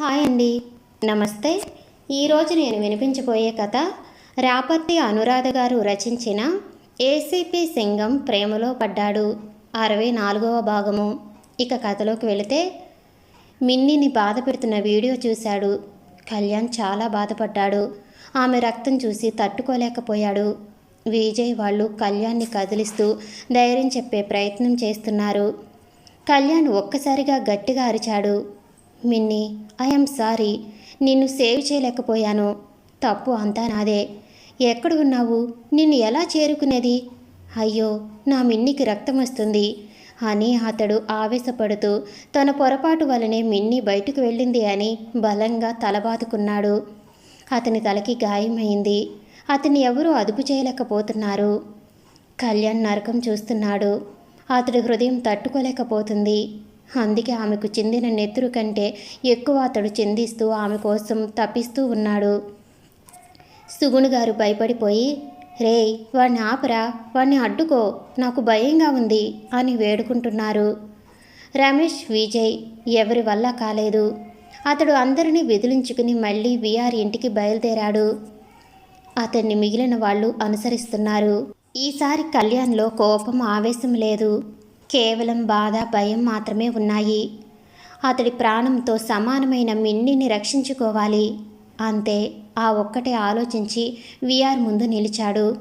Hi అండి. నమస్తే. ఈరోజు నేను వినిపించబోయే కథ రాపర్తి అనురాధ గారు రచించిన ఏసీపీ సింగం ప్రేమలో పడ్డాడు అరవై నాలుగవ భాగము. ఇక కథలోకి వెళితే మిన్నీని బాధ పెడుతున్న వీడియో చూశాడు. కళ్యాణ్ చాలా బాధపడ్డాడు. ఆమె రక్తం చూసి తట్టుకోలేకపోయాడు. విజయ్ వాళ్ళు కళ్యాణ్ని కదిలిస్తూ ధైర్యం చెప్పే ప్రయత్నం చేస్తున్నారు. కళ్యాణ్ ఒక్కసారిగా గట్టిగా అరిచాడు. మిన్ని ఐఎమ్ సారీ నిన్ను సేవ్ చేయలేకపోయాను. తప్పు అంతా నాదే. ఎక్కడ ఉన్నావు? నిన్ను ఎలా చేరుకునేది? అయ్యో నా మిన్నికి రక్తం వస్తుంది. అని అతడు ఆవేశపడుతూ తన పొరపాటు వలనే మిన్ని బయటకు వెళ్ళింది అని బలంగా తలబాదుకున్నాడు. అతని తలకి గాయమైంది. అతన్ని ఎవరూ అదుపు చేయలేకపోతున్నారు. కళ్యాణ్ నరకం చూస్తున్నాడు. అతడి హృదయం తట్టుకోలేకపోతుంది. అందుకే ఆమెకు చెందిన నెత్తురు కంటే ఎక్కువ అతడు చిందిస్తూ ఆమె కోసం తప్పిస్తూ ఉన్నాడు. సుగుణు గారు భయపడిపోయి రేయ్ వాణ్ణి ఆపరా వాణ్ణి అడ్డుకో నాకు భయంగా ఉంది అని వేడుకుంటున్నారు. రమేష్ విజయ్ ఎవరి వల్ల కాలేదు. అతడు అందరినీ విదిలించుకుని మళ్ళీ విఆర్ ఇంటికి బయలుదేరాడు. అతన్ని మిగిలిన వాళ్ళు అనుసరిస్తున్నారు. ఈసారి కళ్యాణ్లో కోపం ఆవేశం లేదు. కేవలం బాధ భయం మాత్రమే ఉన్నాయి. అతడి ప్రాణంతో సమానమైన మిన్నిని రక్షించుకోవాలి. అంతే ఆ ఒక్కటే ఆలోచించి విఆర్ ముందు నిలిచాడు.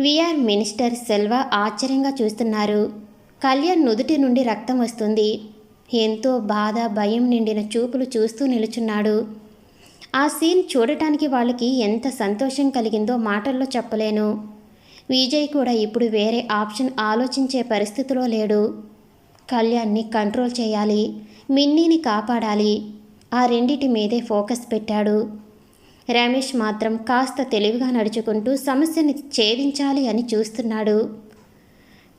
విఆర్ మినిస్టర్ సెల్వ ఆశ్చర్యంగా చూస్తున్నారు. కళ్యాణ్ నుదుటి నుండి రక్తం వస్తుంది. ఎంతో బాధ భయం నిండిన చూపులు చూస్తూ నిలుచున్నాడు. ఆ సీన్ చూడటానికి వాళ్ళకి ఎంత సంతోషం కలిగిందో మాటల్లో చెప్పలేను. విజయ్ కూడా ఇప్పుడు వేరే ఆప్షన్ ఆలోచించే పరిస్థితిలో లేడు. కళ్యాణ్ని కంట్రోల్ చేయాలి మిన్నీని కాపాడాలి. ఆ రెండిటి మీదే ఫోకస్ పెట్టాడు. రమేష్ మాత్రం కాస్త తెలివిగా నడుచుకుంటూ సమస్యని ఛేదించాలి అని చూస్తున్నాడు.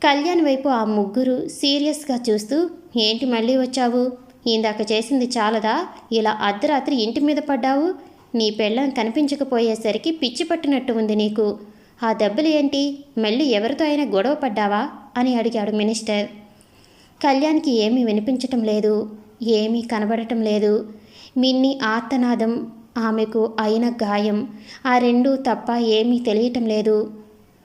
కళ్యాణ్ వైపు ఆ ముగ్గురు సీరియస్గా చూస్తూ ఏంటి మళ్ళీ వచ్చావు? ఇందాక చేసింది చాలదా? ఇలా అర్ధరాత్రి ఇంటి మీద పడ్డావు? నీ పెళ్ళం కనిపించకపోయేసరికి పిచ్చి పట్టినట్టు ఉంది నీకు. ఆ దెబ్బలు ఏంటి? మళ్ళీ ఎవరితో అయినా గొడవ పడ్డావా? అని అడిగాడు మినిస్టర్. కళ్యాణ్కి ఏమీ వినిపించటం లేదు. ఏమీ కనబడటం లేదు. మిన్ని ఆర్తనాదం ఆమెకు అయిన గాయం ఆ రెండూ తప్ప ఏమీ తెలియటం లేదు.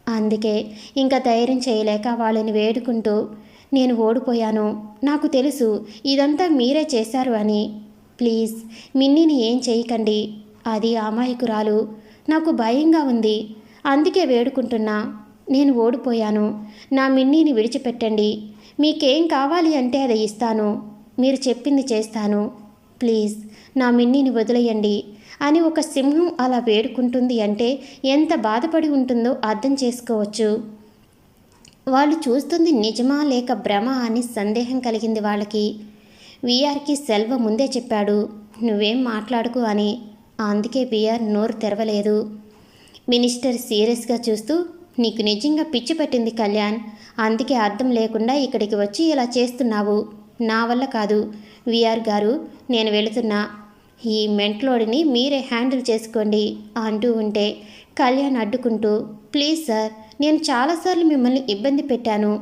అందుకే ఇంకా ధైర్యం చేయలేక వాళ్ళని వేడుకుంటూ నేను ఓడిపోయాను. నాకు తెలుసు ఇదంతా మీరే చేశారు అని. ప్లీజ్ మిన్నీని ఏం చేయకండి. అది అమాయకురాలు. నాకు భయంగా ఉంది. అందుకే వేడుకుంటున్నా. నేను ఓడిపోయాను. నా మిన్నీని విడిచిపెట్టండి. మీకేం కావాలి అంటే అది ఇస్తాను. మీరు చెప్పింది చేస్తాను. ప్లీజ్ నా మిన్నీని వదిలేయండి అని ఒక సింహం అలా వేడుకుంటుంది అంటే ఎంత బాధపడి ఉంటుందో అర్థం చేసుకోవచ్చు. వాళ్ళు చూస్తుంది నిజమా లేక భ్రమ అని సందేహం కలిగింది వాళ్ళకి. విఆర్కి సెల్వ ముందే చెప్పాడు. నువ్వేం మాట్లాడుకు అని. అందుకే విఆర్ నోరు తెరవలేదు. మినిస్టర్ సీరియస్గా చూస్తూ నీకు నిజంగా పిచ్చి పట్టింది కళ్యాణ్. అందుకే అర్థం లేకుండా ఇక్కడికి వచ్చి ఇలా చేస్తున్నావు. నా వల్ల కాదు. విఆర్ గారు నేను వెళుతున్నా. ఈ మెంట్లోడిని మీరే హ్యాండిల్ చేసుకోండి అంటూ ఉంటే కళ్యాణ్ అడ్డుకుంటూ ప్లీజ్ సార్ నేను చాలాసార్లు మిమ్మల్ని ఇబ్బంది పెట్టాను.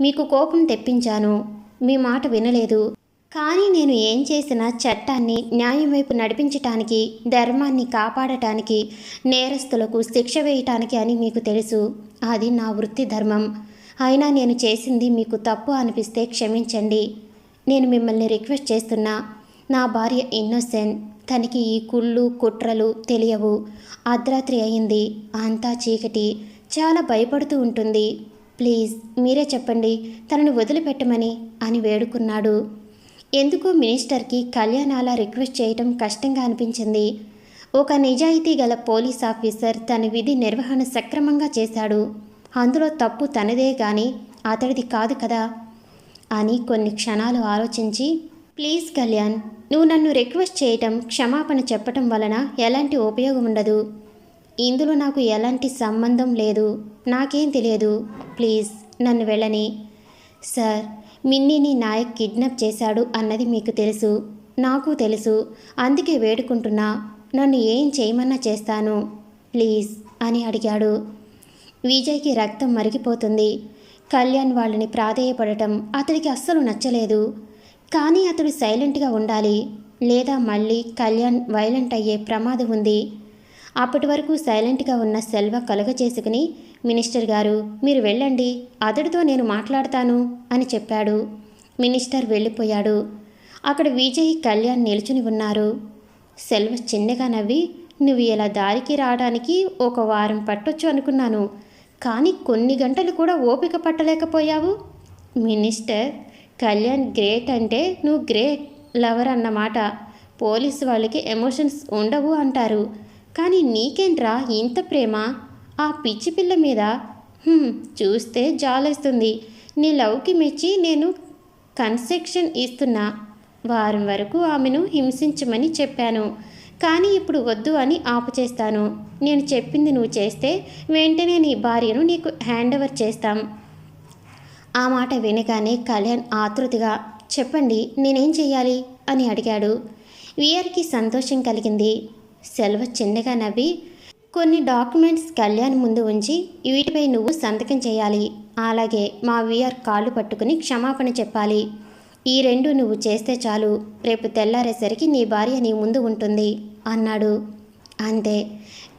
మీకు కోపం తెప్పించాను. మీ మాట వినలేదు. కానీ నేను ఏం చేసినా చట్టాన్ని న్యాయం వైపు నడిపించటానికి ధర్మాన్ని కాపాడటానికి నేరస్తులకు శిక్ష వేయటానికి అని మీకు తెలుసు. అది నా వృత్తి ధర్మం. అయినా నేను చేసింది మీకు తప్పు అనిపిస్తే క్షమించండి. నేను మిమ్మల్ని రిక్వెస్ట్ చేస్తున్నా నా భార్య ఇన్నోసెంట్. తనకి ఈ కుళ్ళు కుట్రలు తెలియవు. అర్ధరాత్రి అయింది. అంతా చీకటి. చాలా భయపడుతూ ఉంటుంది. ప్లీజ్ మీరే చెప్పండి. తనని వదిలిపెట్టమని అని వేడుకున్నాడు. ఎందుకో మినిస్టర్కి కళ్యాణాల రిక్వెస్ట్ చేయటం కష్టంగా అనిపించింది. ఒక నిజాయితీ గల పోలీస్ ఆఫీసర్ తన విధి నిర్వహణ సక్రమంగా చేశాడు. అందులో తప్పు తనదే కానీ అతడిది కాదు కదా? అని కొన్ని క్షణాలు ఆలోచించి ప్లీజ్ కళ్యాణ్ నువ్వు నన్ను రిక్వెస్ట్ చేయటం క్షమాపణ చెప్పటం వలన ఎలాంటి ఉపయోగం ఉండదు. ఇందులో నాకు ఎలాంటి సంబంధం లేదు. నాకేం తెలియదు. ప్లీజ్ నన్ను వెళ్ళని. సార్ మిన్నీని నాయక్ కిడ్నాప్ చేశాడు అన్నది మీకు తెలుసు. నాకు తెలుసు. అందుకే వేడుకుంటున్నా. నన్ను ఏం చేయమన్నా చేస్తాను. ప్లీజ్ అని అడిగాడు. విజయ్కి రక్తం మరిగిపోతుంది. కళ్యాణ్ వాళ్ళని ప్రాధేయపడటం అతడికి అస్సలు నచ్చలేదు. కానీ అతడు సైలెంట్గా ఉండాలి. లేదా మళ్ళీ కళ్యాణ్ వైలెంట్ అయ్యే ప్రమాదం ఉంది. అప్పటి వరకు సైలెంట్గా ఉన్న సెల్వ కలుగ చేసుకుని మినిస్టర్ గారు మీరు వెళ్ళండి అతడితో నేను మాట్లాడతాను అని చెప్పాడు. మినిస్టర్ వెళ్ళిపోయాడు. అక్కడ విజయ్ కళ్యాణ్ నిల్చుని ఉన్నారు. సెల్వ చిన్నగా నవ్వి నువ్వు ఇలా దారికి రావడానికి ఒక వారం పట్టొచ్చు అనుకున్నాను. కానీ కొన్ని గంటలు కూడా ఓపిక పట్టలేకపోయావు. మినిస్టర్ కళ్యాణ్ గ్రేట్ అంటే నువ్వు గ్రేట్ లవర్ అన్నమాట. పోలీసు వాళ్ళకి ఎమోషన్స్ ఉండవు అంటారు. కానీ నీకేంట్రా ఇంత ప్రేమ? ఆ పిచ్చి పిల్ల మీద చూస్తే జాలేస్తుంది. నీ లవ్కి మెచ్చి నేను కన్సెక్షన్ ఇస్తున్నా. వారం వరకు ఆమెను హింసించమని చెప్పాను. కానీ ఇప్పుడు వద్దు అని ఆపు చేస్తాను నేను చెప్పింది నువ్వు చేస్తే వెంటనే నీ భార్యను నీకు హ్యాండ్ ఓవర్ చేస్తాం. ఆ మాట వినగానే కళ్యాణ్ ఆతృతిగా చెప్పండి నేనేం చెయ్యాలి? అని అడిగాడు. వీఆర్కి సంతోషం కలిగింది. సెల్వ చిన్నగా నవ్వి కొన్ని డాక్యుమెంట్స్ కళ్యాణ్ ముందు ఉంచి వీటిపై నువ్వు సంతకం చేయాలి. అలాగే మా వీఆర్ కాళ్ళు పట్టుకుని క్షమాపణ చెప్పాలి. ఈ రెండు నువ్వు చేస్తే చాలు. రేపు తెల్లారేసరికి నీ భార్య నీ ముందు ఉంటుంది అన్నాడు. అంతే.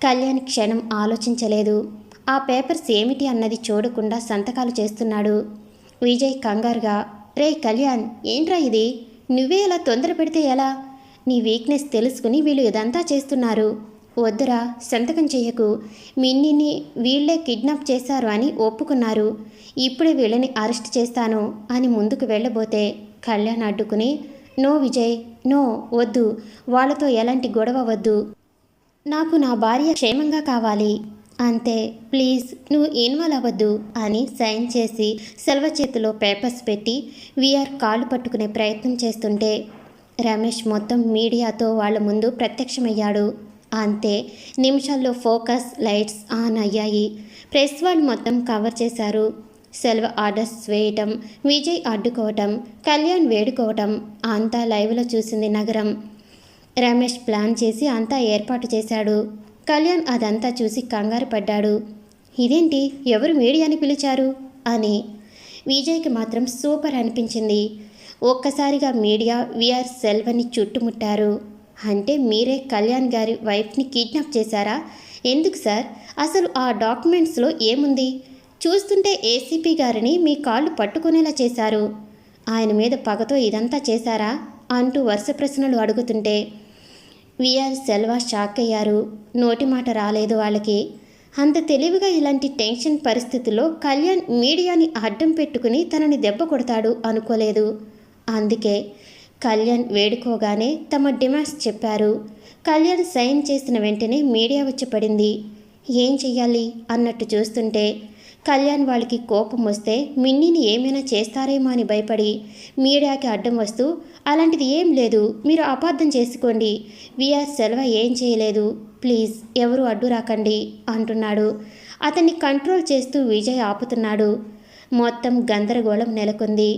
కళ్యాణ్ క్షణం ఆలోచించలేదు. ఆ పేపర్స్ ఏమిటి అన్నది చూడకుండా సంతకాలు చేస్తున్నాడు. విజయ్ కంగారుగా రే కళ్యాణ్ ఏంట్రా ఇది? నువ్వే ఇలా తొందర పెడితే ఎలా? నీ వీక్నెస్ తెలుసుకుని వీళ్ళు ఇదంతా చేస్తున్నారు. వద్దురా సంతకం చెయ్యకు మిన్నిని వీళ్ళే కిడ్నాప్ చేశారు అని ఒప్పుకున్నారు. ఇప్పుడే వీళ్ళని అరెస్ట్ చేస్తాను అని ముందుకు వెళ్ళబోతే కళ్యాణ్ అడ్డుకుని నో విజయ్ నో వద్దు. వాళ్ళతో ఎలాంటి గొడవ వద్దు. నాకు నా భార్య క్షేమంగా కావాలి. అంతే ప్లీజ్ నువ్వు ఇన్వాల్వ్ అవ్వద్దు అని సైన్ చేసి సెల్వ చేతిలో పేపర్స్ పెట్టి వీఆర్ కాళ్ళు పట్టుకునే ప్రయత్నం చేస్తుంటే రమేష్ మొత్తం మీడియాతో వాళ్ళ ముందు ప్రత్యక్షమయ్యాడు. అంతే. నిమిషాల్లో ఫోకస్ లైట్స్ ఆన్ అయ్యాయి. ప్రెస్ వాళ్ళు మొత్తం కవర్ చేశారు. సెల్వ ఆర్డర్స్ వేయటం విజయ్ అడ్డుకోవటం కళ్యాణ్ వేడుకోవటం అంతా లైవ్లో చూసింది నగరం. రమేష్ ప్లాన్ చేసి అంతా ఏర్పాటు చేశాడు. కళ్యాణ్ అదంతా చూసి కంగారు పడ్డాడు. ఇదేంటి? ఎవరు మీడియాని పిలిచారు? అని. విజయ్కి మాత్రం సూపర్ అనిపించింది. ఒక్కసారిగా మీడియా విఆర్ సెల్వని చుట్టుముట్టారు. అంటే మీరే కళ్యాణ్ గారి వైఫ్ని కిడ్నాప్ చేశారా? ఎందుకు సార్? అసలు ఆ డాక్యుమెంట్స్లో ఏముంది? చూస్తుంటే ఏసీపీ గారిని మీ కాళ్ళు పట్టుకునేలా చేశారు. ఆయన మీద పగతో ఇదంతా చేశారా? అంటూ వరుస ప్రశ్నలు అడుగుతుంటే విఆర్ సెల్వా షాక్ అయ్యారు. నోటి మాట రాలేదు వాళ్ళకి. అంత తెలివిగా ఇలాంటి టెన్షన్ పరిస్థితుల్లో కళ్యాణ్ మీడియాని అడ్డం పెట్టుకుని తనని దెబ్బ కొడతాడు అనుకోలేదు. అందుకే కళ్యాణ్ వేడుకోగానే తమ డిమాండ్స్ చెప్పారు. కళ్యాణ్ సైన్ చేసిన వెంటనే మీడియా వచ్చి పడింది ఏం చెయ్యాలి? అన్నట్టు చూస్తుంటే కళ్యాణ్ వాళ్ళకి కోపం వస్తే మిన్నీని ఏమైనా చేస్తారేమో అని భయపడి మీడియాకి అడ్డం వస్తూ అలాంటిది ఏం లేదు మీరు అపార్థం చేసుకోండి. విఆర్ సెలవ ఏం చేయలేదు. ప్లీజ్ ఎవరు అడ్డు రాకండి అంటున్నాడు. అతన్ని కంట్రోల్ చేస్తూ విజయ్ ఆపుతున్నాడు. మొత్తం గందరగోళం నెలకొంది.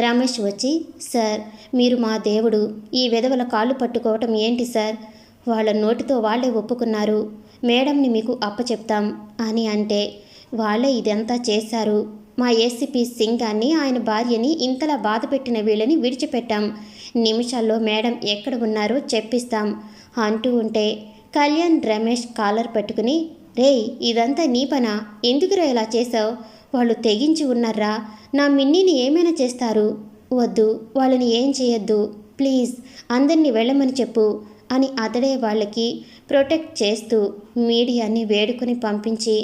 రమేష్ వచ్చి సార్ మీరు మా దేవుడు. ఈ విధవల కాళ్ళు పట్టుకోవటం ఏంటి సార్? వాళ్ళ నోటితో వాళ్ళే ఒప్పుకున్నారు. మేడంని మీకు అప్పచెప్తాం అని అంటే వాళ్ళే ఇదంతా చేశారు. మా ఏసీపీ సింగ్ గారిని ఆయన భార్యని ఇంతలా బాధ పెట్టిన వీళ్ళని విడిచిపెట్టాం. నిమిషాల్లో మేడం ఎక్కడ ఉన్నారో చెప్పిస్తాం అంటూ ఉంటే కళ్యాణ్ రమేష్ కాలర్ పట్టుకుని రేయ్ ఇదంతా నీ పనా? ఎందుకురా ఇలా చేసావు వాళ్ళు తెగించి ఉన్నారా? నా మిన్నీని ఏమైనా చేస్తారు? వద్దు వాళ్ళని ఏం చేయొద్దు ప్లీజ్ అందరినీ వెళ్ళమని చెప్పు అని అతడే వాళ్ళకి ప్రొటెక్ట్ చేస్తూ మీడియాని వేడుకొని పంపించి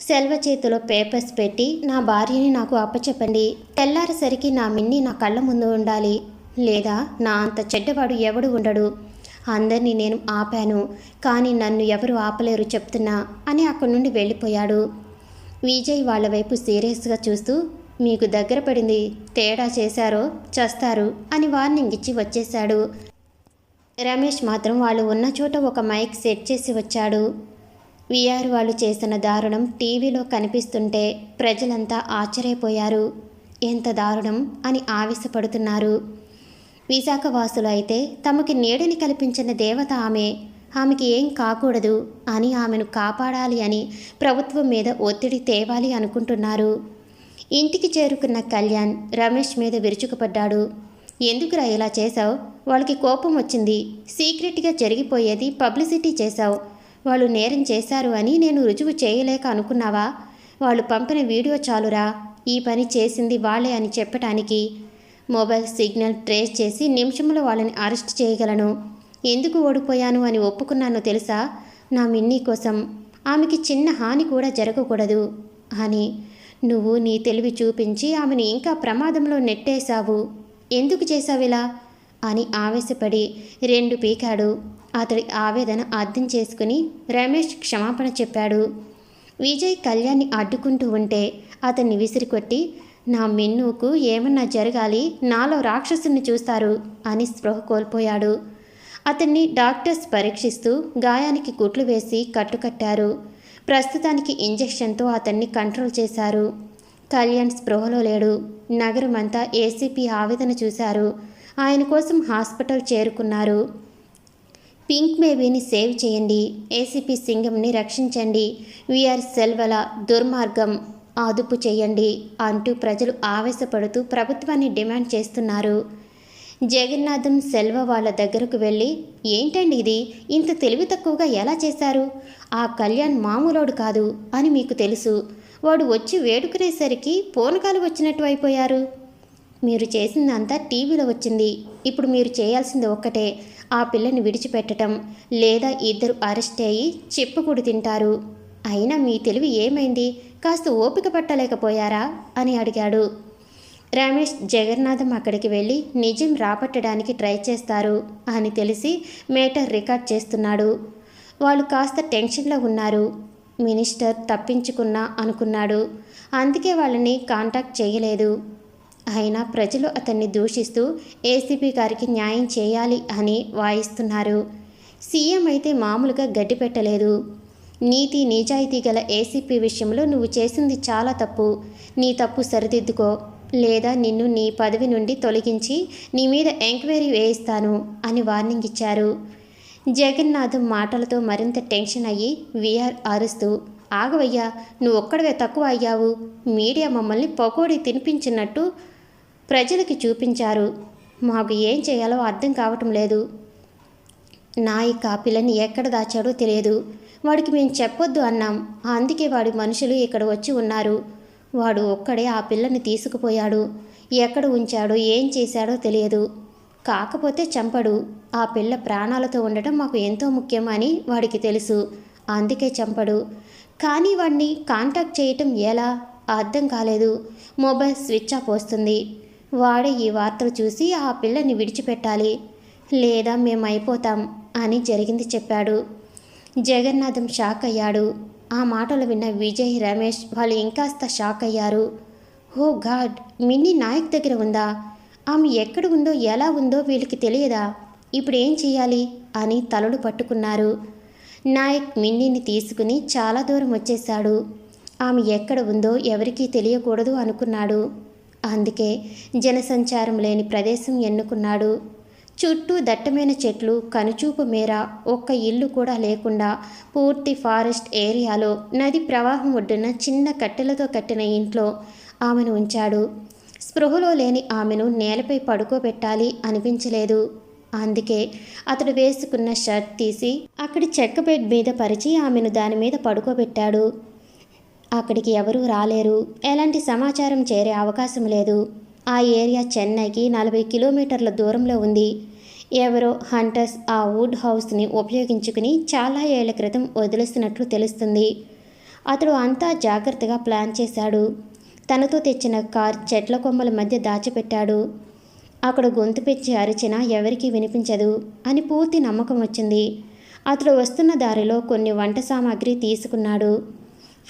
సెల్వ చేతిలో పేపర్స్ పెట్టి నా భార్యని నాకు అప్పచెప్పండి. తెల్లారేసరికి నా మిన్ని నా కళ్ళ ముందు ఉండాలి. లేదా నా అంత చెడ్డవాడు ఎవడు ఉండడు. అందరినీ నేను ఆపాను కానీ నన్ను ఎవరు ఆపలేరు చెప్తున్నా అని అక్కడి నుండి వెళ్ళిపోయాడు. విజయ్ వాళ్ళ వైపు సీరియస్గా చూస్తూ మీకు దగ్గర పడింది తేడా చేశారో చస్తారు అని వార్నింగ్ ఇచ్చి వచ్చేశాడు. రమేష్ మాత్రం వాళ్ళు ఉన్న చోట ఒక మైక్ సెట్ చేసి వచ్చాడు. విఆర్ వాళ్ళు చేసిన దారుణం టీవీలో కనిపిస్తుంటే ప్రజలంతా ఆశ్చర్యపోయారు. ఎంత దారుణం అని ఆవేశపడుతున్నారు. విశాఖ వాసులు అయితే తమకి నీడని కల్పించిన దేవత ఆమె. ఆమెకి ఏం కాకూడదు అని ఆమెను కాపాడాలి అని ప్రభుత్వం మీద ఒత్తిడి తేవాలి అనుకుంటున్నారు. ఇంటికి చేరుకున్న కళ్యాణ్ రమేష్ మీద విరుచుకుపడ్డాడు. ఎందుకురా ఇలా చేశావు? వాళ్ళకి కోపం వచ్చింది. సీక్రెట్గా జరిగిపోయేది పబ్లిసిటీ చేశావు. వాళ్ళు నేరం చేశారు అని నేను రుజువు చేయలేక అనుకున్నావా? వాళ్ళు పంపిన వీడియో చాలురా. ఈ పని చేసింది వాళ్ళే అని చెప్పటానికి. మొబైల్ సిగ్నల్ ట్రేస్ చేసి నిమిషంలో వాళ్ళని అరెస్ట్ చేయగలను. ఎందుకు ఓడిపోయాను అని ఒప్పుకున్నానో తెలుసా? నా మిన్నీ కోసం ఆమెకి చిన్న హాని కూడా జరగకూడదు అని. నువ్వు నీ తెలివి చూపించి ఆమెను ఇంకా ప్రమాదంలో నెట్టేశావు. ఎందుకు చేశావిలా అని ఆవేశపడి రెండు పీకాడు. అతడి ఆవేదన అర్థం చేసుకుని రమేష్ క్షమాపణ చెప్పాడు. విజయ్ కళ్యాణ్ని అడ్డుకుంటూ ఉంటే అతన్ని విసిరికొట్టి నా మిన్నుకు ఏమన్నా జరగాలి? నాలో రాక్షసుని చూస్తారు అని స్పృహ కోల్పోయాడు. అతన్ని డాక్టర్స్ పరీక్షిస్తూ గాయానికి కుట్లు వేసి కట్టుకట్టారు. ప్రస్తుతానికి ఇంజెక్షన్తో అతన్ని కంట్రోల్ చేశారు. కళ్యాణ్ స్పృహలో లేడు. నగరమంతా ఏసీపీ ఆవేదన చూశారు. ఆయన కోసం హాస్పిటల్ చేరుకున్నారు. పింక్ బేబీని సేవ్ చేయండి. ఏసీపీ సింగంని రక్షించండి. విఆర్ సెల్వల దుర్మార్గం. అదుపు చేయండి అంటూ ప్రజలు ఆవేశపడుతూ ప్రభుత్వాన్ని డిమాండ్ చేస్తున్నారు. జగన్నాథం సెల్వ వాళ్ళ దగ్గరకు వెళ్ళి ఏంటండి ఇది? ఇంత తెలివి తక్కువగా ఎలా చేశారు? ఆ కళ్యాణ్ మామూలోడు కాదు అని మీకు తెలుసు. వాడు వచ్చి వేడుకునేసరికి పూనకాలు వచ్చినట్టు అయిపోయారు. మీరు చేసిందంతా టీవీలో వచ్చింది. ఇప్పుడు మీరు చేయాల్సింది ఒక్కటే ఆ పిల్లని విడిచిపెట్టడం లేదా ఇద్దరు అరెస్ట్ అయ్యి చెప్పుకుడు తింటారు. అయినా మీ తెలివి ఏమైంది? కాస్త ఓపిక పట్టలేకపోయారా? అని అడిగాడు. రమేష్ జగన్నాథం అక్కడికి వెళ్ళి నిజం రాబట్టడానికి ట్రై చేస్తారు అని తెలిసి మేటర్ రికార్డ్ చేస్తున్నాడు. వాళ్ళు కాస్త టెన్షన్లో ఉన్నారు. మినిస్టర్ తప్పించుకున్నా అనుకున్నాడు. అందుకే వాళ్ళని కాంటాక్ట్ చేయలేదు. అయినా ప్రజలు అతన్ని దూషిస్తూ ఏసీపీ గారికి న్యాయం చేయాలి అని వాయిస్తున్నారు. సీఎం అయితే మామూలుగా గడ్డి పెట్టలేదు. నీతి నిజాయితీ గల ఏసీపీ విషయంలో నువ్వు చేసింది చాలా తప్పు. నీ తప్పు సరిదిద్దుకో. లేదా నిన్ను నీ పదవి నుండి తొలగించి నీ మీద ఎంక్వైరీ వేయిస్తాను అని వార్నింగ్ ఇచ్చారు. జగన్నాథ్ మాటలతో మరింత టెన్షన్ అయ్యి విఆర్ అరుస్తూ ఆగవయ్యా నువ్వు ఒక్కడవే తక్కువ అయ్యావు. మీడియా మమ్మల్ని పకోడీ తినిపించినట్టు ప్రజలకి చూపించారు. మాకు ఏం చేయాలో అర్థం కావటం లేదు. నాయక్ ఆ పిల్లని ఎక్కడ దాచాడో తెలియదు. వాడికి మేము చెప్పొద్దు అన్నాం. అందుకే వాడి మనుషులు ఇక్కడ వచ్చి ఉన్నారు. వాడు ఒక్కడే ఆ పిల్లని తీసుకుపోయాడు. ఎక్కడ ఉంచాడో ఏం చేశాడో తెలియదు. కాకపోతే చంపడు. ఆ పిల్ల ప్రాణాలతో ఉండటం మాకు ఎంతో ముఖ్యం అని వాడికి తెలుసు. అందుకే చంపడు. కానీ వాడిని కాంటాక్ట్ చేయటం ఎలా? అర్థం కాలేదు. మొబైల్ స్విచ్ ఆఫ్ వస్తుంది. వాడే ఈ వార్తలు చూసి ఆ పిల్లని విడిచిపెట్టాలి. లేదా మేము అయిపోతాం అని జరిగింది చెప్పాడు. జగన్నాథం షాక్ అయ్యాడు. ఆ మాటలు విన్న విజయ్ రమేష్ వాళ్ళు ఇంకాస్త షాక్ అయ్యారు. ఓ గాడ్ మిన్నీ నాయక్ దగ్గర ఉందా? ఆమె ఎక్కడ ఉందో ఎలా ఉందో వీళ్ళకి తెలియదా? ఇప్పుడు ఏం చేయాలి అని తలలు పట్టుకున్నారు. నాయక్ మిన్నీని తీసుకుని చాలా దూరం వచ్చేశాడు. ఆమె ఎక్కడ ఉందో ఎవరికీ తెలియకూడదు అనుకున్నాడు. అందుకే జనసంచారం లేని ప్రదేశం ఎన్నుకున్నాడు. చుట్టూ దట్టమైన చెట్లు కనుచూపు మేర ఒక్క ఇల్లు కూడా లేకుండా పూర్తి ఫారెస్ట్ ఏరియాలో నది ప్రవాహం ఒడ్డున చిన్న కట్టెలతో కట్టిన ఇంట్లో ఆమెను ఉంచాడు. స్పృహలో లేని ఆమెను నేలపై పడుకోబెట్టాలి అనిపించలేదు. అందుకే అతడు వేసుకున్న షర్ట్ తీసి అక్కడి చెక్క బెడ్ మీద పరిచి ఆమెను దాని మీద పడుకోబెట్టాడు. అక్కడికి ఎవరూ రాలేరు. ఎలాంటి సమాచారం చేరే అవకాశం లేదు. ఆ ఏరియా చెన్నైకి నలభై కిలోమీటర్ల దూరంలో ఉంది. ఎవరో హంటర్స్ ఆ వుడ్ హౌస్ని ఉపయోగించుకుని చాలా ఏళ్ళ క్రితం వదిలేస్తున్నట్లు తెలుస్తుంది. అతడు అంతా జాగ్రత్తగా ప్లాన్ చేశాడు. తనతో తెచ్చిన కార్ చెట్ల కొమ్మల మధ్య దాచిపెట్టాడు. అక్కడ గొంతు పెంచి అరిచినా ఎవరికీ వినిపించదు అని పూర్తి నమ్మకం వచ్చింది. అతడు వస్తున్న దారిలో కొన్ని వంట సామాగ్రి తీసుకున్నాడు.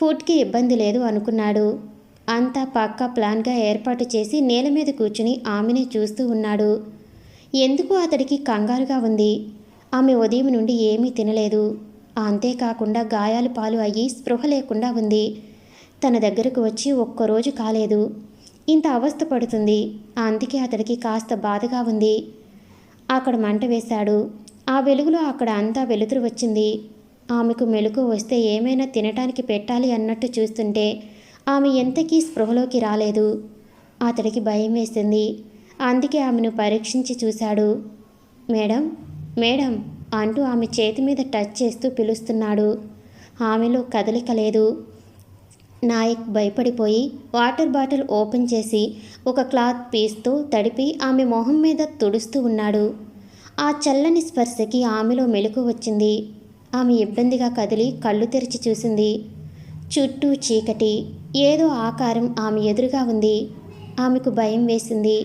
ఫుడ్కి ఇబ్బంది లేదు అనుకున్నాడు. అంతా పక్క ప్లాన్గా ఏర్పాటు చేసి నేల మీద కూర్చుని ఆమెనే చూస్తూ ఉన్నాడు. ఎందుకు అతడికి కంగారుగా ఉంది? ఆమె ఉదయం నుండి ఏమీ తినలేదు. అంతేకాకుండా గాయాలు పాలు అయ్యి స్పృహ లేకుండా ఉంది. తన దగ్గరకు వచ్చి ఒక్కరోజు కాలేదు. ఇంత అవస్థ పడుతుంది. అందుకే అతడికి కాస్త బాధగా ఉంది. అక్కడ మంట వేశాడు. ఆ వెలుగులో అక్కడ అంతా వెలుతురు వచ్చింది. ఆమెకు మెలకు వస్తే ఏమైనా తినటానికి పెట్టాలి అన్నట్టు చూస్తుంటే ఆమె ఎంతకీ స్పృహలోకి రాలేదు. అతడికి భయం వేసింది. అందుకే ఆమెను పరీక్షించి చూశాడు. మేడం మేడం అంటూ ఆమె చేతి మీద టచ్ చేస్తూ పిలుస్తున్నాడు. ఆమెలో కదలిక లేదు. నాయక్ భయపడిపోయి వాటర్ బాటిల్ ఓపెన్ చేసి ఒక క్లాత్ పీస్తో తడిపి ఆమె మొహం మీద తుడుస్తూ ఉన్నాడు. ఆ చల్లని స్పర్శకి ఆమెలో మెలకు వచ్చింది. ఆమె ఇబ్బందిగా కదిలి కళ్ళు తెరిచి చూసింది. చుట్టూ చీకటి. ఏదో ఆకారం ఆమె ఎదురుగా ఉంది. ఆమెకు భయం వేసింది.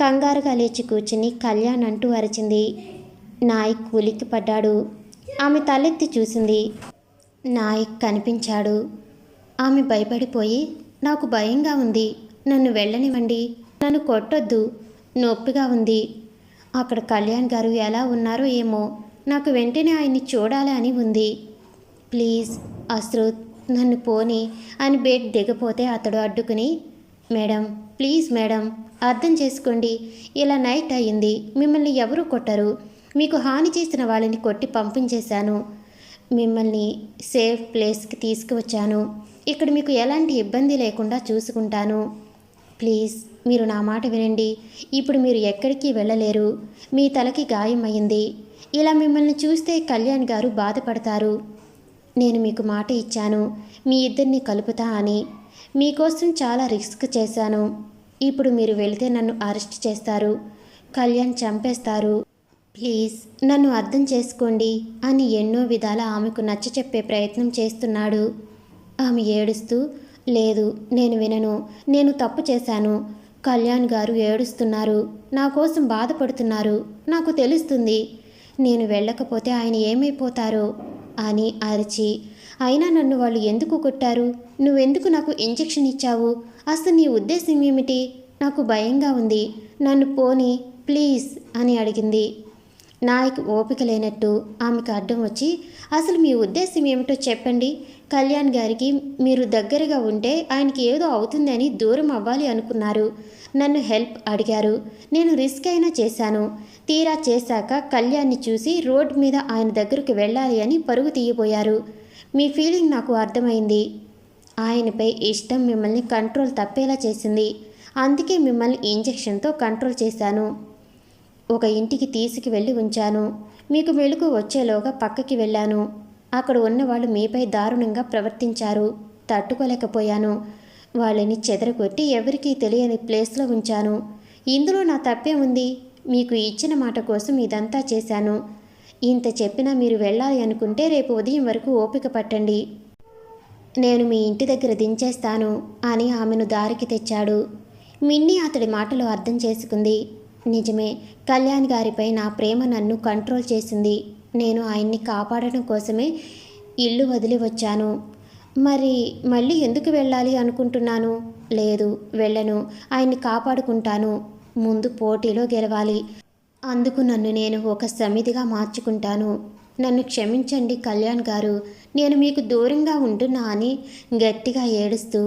కంగారుగా లేచి కూర్చుని కళ్యాణ్ అంటూ అరిచింది. నాయక్ ఉలిక్కి పడ్డాడు ఆమె తలెత్తి చూసింది. నాయక్ కనిపించాడు. ఆమె భయపడిపోయి నాకు భయంగా ఉంది. నన్ను వెళ్ళనివ్వండి. నన్ను కొట్టొద్దు. నొప్పిగా ఉంది. అక్కడ కళ్యాణ్ గారు ఎలా ఉన్నారో ఏమో. నాకు వెంటనే ఆయన్ని చూడాలి అని ఉంది. ప్లీజ్ అశ్రుత్. నన్ను పోని అని బెడ్ దిగపోతే అతడు అడ్డుకుని మేడం ప్లీజ్ మేడం అర్థం చేసుకోండి. ఇలా నైట్ అయ్యింది. మిమ్మల్ని ఎవరు కొట్టరు. మీకు హాని చేసిన వాళ్ళని కొట్టి పంపించేశాను. మిమ్మల్ని సేఫ్ ప్లేస్కి తీసుకువచ్చాను. ఇక్కడ మీకు ఎలాంటి ఇబ్బంది లేకుండా చూసుకుంటాను. ప్లీజ్ మీరు నా మాట వినండి. ఇప్పుడు మీరు ఎక్కడికి వెళ్ళలేరు. మీ తలకి గాయం అయింది ఇలా మిమ్మల్ని చూస్తే కళ్యాణ్ గారు బాధపడతారు. నేను మీకు మాట ఇచ్చాను. మీ ఇద్దరిని కలుపుతా అని. మీకోసం చాలా రిస్క్ చేశాను. ఇప్పుడు మీరు వెళితే నన్ను అరెస్ట్ చేస్తారు. కళ్యాణ్ చంపేస్తారు. ప్లీజ్ నన్ను అర్థం చేసుకోండి అని ఎన్నో విధాల ఆమెకు నచ్చ చెప్పే ప్రయత్నం చేస్తున్నాడు. ఆమె ఏడుస్తూ లేదు నేను వినను. నేను తప్పు చేశాను. కళ్యాణ్ గారు ఏడుస్తున్నారు. నా కోసం బాధపడుతున్నారు. నాకు తెలుస్తుంది. నేను వెళ్ళకపోతే ఆయన ఏమైపోతారో. అని అరిచి అయినా నన్ను వాళ్ళు ఎందుకు కొట్టారు? నువ్వెందుకు నాకు ఇంజెక్షన్ ఇచ్చావు? అసలు నీ ఉద్దేశం ఏమిటి? నాకు భయంగా ఉంది. నన్ను పోని ప్లీజ్ అని అడిగింది. నాయక్ ఓపిక లేనట్టు ఆమెకు అడ్డం వచ్చి అసలు మీ ఉద్దేశం ఏమిటో చెప్పండి. కళ్యాణ్ గారికి మీరు దగ్గరగా ఉంటే ఆయనకి ఏదో అవుతుందని దూరం అవ్వాలి అనుకున్నారు. నన్ను హెల్ప్ అడిగారు. నేను రిస్క్ అయినా చేశాను. తీరా చేశాక కళ్యాణ్ని చూసి రోడ్ మీద ఆయన దగ్గరకు వెళ్ళాలి అని పరుగు తీయబోయారు. మీ ఫీలింగ్ నాకు అర్థమైంది. ఆయనపై ఇష్టం మిమ్మల్ని కంట్రోల్ తప్పేలా చేసింది. అందుకే మిమ్మల్ని ఇంజెక్షన్తో కంట్రోల్ చేశాను. ఒక ఇంటికి తీసుకు వెళ్ళి ఉంచాను. మీకు మెలకు వచ్చేలోగా పక్కకి వెళ్ళాను. అక్కడ ఉన్నవాళ్ళు మీపై దారుణంగా ప్రవర్తించారు. తట్టుకోలేకపోయాను. వాళ్ళని చెదరగొట్టి ఎవరికీ తెలియని ప్లేస్లో ఉంచాను. ఇందులో నా తప్పే ఉంది. మీకు ఇచ్చిన మాట కోసం ఇదంతా చేశాను. ఇంత చెప్పినా మీరు వెళ్ళాలి అనుకుంటే రేపు ఉదయం వరకు ఓపిక పట్టండి. నేను మీ ఇంటి దగ్గర దించేస్తాను అని ఆమెను దారికి తెచ్చాడు. మిన్ని అతడి మాటలు అర్థం చేసుకుంది. నిజమే కళ్యాణ్ గారిపై నా ప్రేమ నన్ను కంట్రోల్ చేసింది. నేను ఆయన్ని కాపాడడం కోసమే ఇల్లు వదిలి వచ్చాను. మరి మళ్ళీ ఎందుకు వెళ్ళాలి అనుకుంటున్నాను? లేదు వెళ్ళను. ఆయన్ని కాపాడుకుంటాను. ముందు పోటీలో గెలవాలి. అందుకు నన్ను నేను ఒక సమితిగా మార్చుకుంటాను. నన్ను క్షమించండి కళ్యాణ్ గారు. నేను మీకు దూరంగా ఉంటున్నా అని గట్టిగా ఏడుస్తూ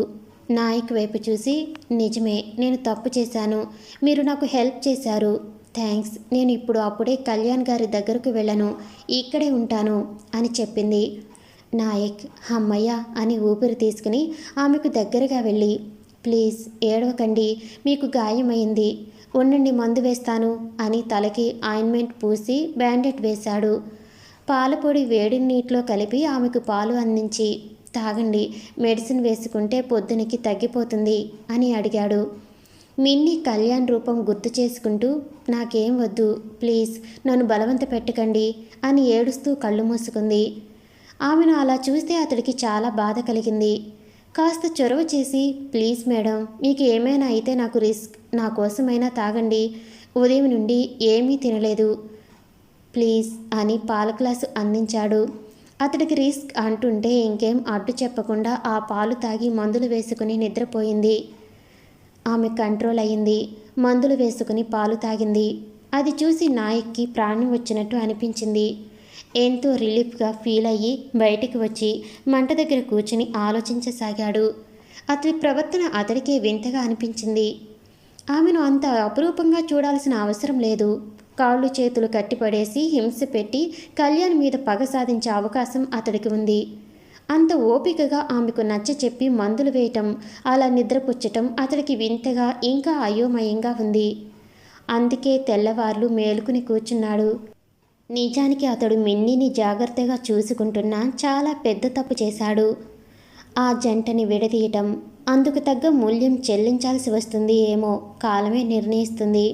నాయక్ వైపు చూసి నిజమే నేను తప్పు చేశాను. మీరు నాకు హెల్ప్ చేశారు. థ్యాంక్స్ నేను ఇప్పుడు అప్పుడే కళ్యాణ్ గారి దగ్గరకు వెళ్ళను. ఇక్కడే ఉంటాను అని చెప్పింది. నాయక్ అమ్మయ్య అని ఊపిరి తీసుకుని ఆమెకు దగ్గరగా వెళ్ళి ప్లీజ్ ఏడవకండి. మీకు గాయమైంది. ఉండండి మందు వేస్తాను అని తలకి ఆయింట్మెంట్ పూసి బ్యాండెడ్ వేశాడు. పాలపొడి వేడి నీటిలో కలిపి ఆమెకు పాలు అందించి తాగండి మెడిసిన్ వేసుకుంటే పొద్దునకి తగ్గిపోతుంది అని అడిగాడు. మిన్ని కళ్యాణ్ రూపం గుర్తు చేసుకుంటూ నాకేం వద్దు ప్లీజ్ నన్ను బలవంత పెట్టకండి అని ఏడుస్తూ కళ్ళు మూసుకుంది. ఆమెను అలా చూస్తే అతడికి చాలా బాధ కలిగింది. కాస్త చొరవ చేసి ప్లీజ్ మేడం మీకు ఏమైనా అయితే నాకు రిస్క్ నా కోసమైనా తాగండి ఉదయం నుండి ఏమీ తినలేదు ప్లీజ్ అని పాల గ్లాసు అందించాడు. అతడికి రిస్క్ అంటుంటే ఇంకేం అడ్డు చెప్పకుండా ఆ పాలు తాగి మందులు వేసుకుని నిద్రపోయింది. ఆమె కంట్రోల్ అయింది మందులు వేసుకుని పాలు తాగింది. అది చూసి నాయక్కి ప్రాణం వచ్చినట్టు అనిపించింది. ఎంతో రిలీఫ్గా ఫీల్ అయ్యి బయటికి వచ్చి మంట దగ్గర కూర్చుని ఆలోచించసాగాడు. అతడి ప్రవర్తన అతడికే వింతగా అనిపించింది. ఆమెను అంత అపురూపంగా చూడాల్సిన అవసరం లేదు. కాళ్ళు చేతులు కట్టిపడేసి హింస పెట్టి కళ్యాణ్ మీద పగ సాధించే అవకాశం అతడికి ఉంది. అంత ఓపికగా ఆమెకు నచ్చ చెప్పి మందులు వేయటం అలా నిద్రపుచ్చటం అతడికి వింతగా ఇంకా అయోమయంగా ఉంది. అందుకే తెల్లవార్లు మేలుకుని కూర్చున్నాడు. నిజానికి అతడు మిన్నిని జాగ్రత్తగా చూసుకుంటున్నా చాలా పెద్ద తప్పు చేశాడు. ఆ జంటని విడదీయటం అందుకు తగ్గ మూల్యం చెల్లించాల్సి వస్తుంది ఏమో కాలమే నిర్ణయిస్తుంది.